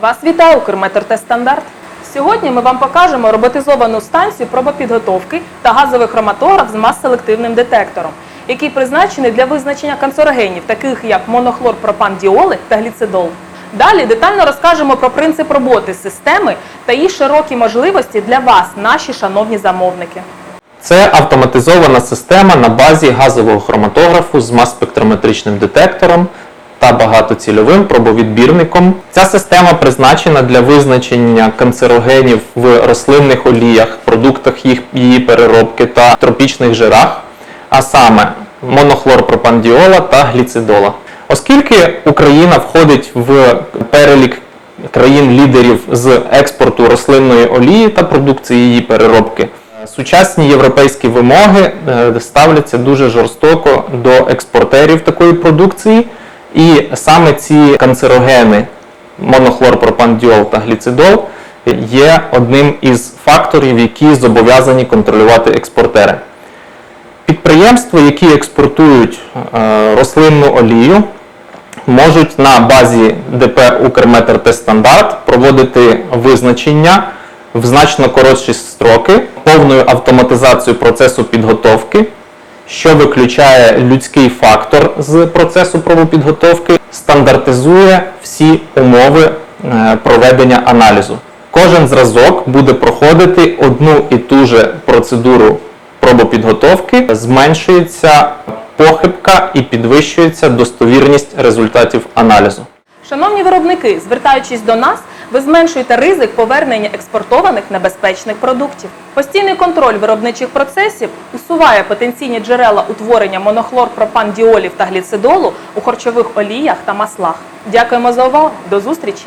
Вас вітає Укрметр Тест Стандарт. Сьогодні ми вам покажемо роботизовану станцію пробопідготовки та газовий хроматограф з мас-селективним детектором, який призначений для визначення канцерогенів, таких як монохлорпропандіоли та гліцидол. Далі детально розкажемо про принцип роботи системи та її широкі можливості для вас, наші шановні замовники. Це автоматизована система на базі газового хроматографу з мас-спектрометричним детектором та багатоцільовим пробовідбірником. Ця система призначена для визначення канцерогенів в рослинних оліях, продуктах їх її переробки та тропічних жирах, а саме монохлорпропандіола та гліцидола. Оскільки Україна входить в перелік країн-лідерів з експорту рослинної олії та продукції її переробки, Сучасні європейські вимоги е, ставляться дуже жорстоко до експортерів такої продукції, і саме ці канцерогени монохлорпропандіол та гліцидол є одним із факторів, які зобов'язані контролювати експортери. Підприємства, які експортують е, рослинну олію, можуть на базі ДП Укрметр Тест Стандарт проводити визначення в значно коротші строки, повною автоматизацією процесу підготовки, що виключає людський фактор з процесу пробопідготовки, стандартизує всі умови е, проведення аналізу. Кожен зразок буде проходити одну і ту же процедуру пробопідготовки, зменшується похибка і підвищується достовірність результатів аналізу. Шановні виробники, звертаючись до нас, ви зменшуєте ризик повернення експортованих небезпечних продуктів. Постійний контроль виробничих процесів усуває потенційні джерела утворення монохлорпропандіолів та гліцидолу у харчових оліях та маслах. Дякуємо за увагу. До зустрічі!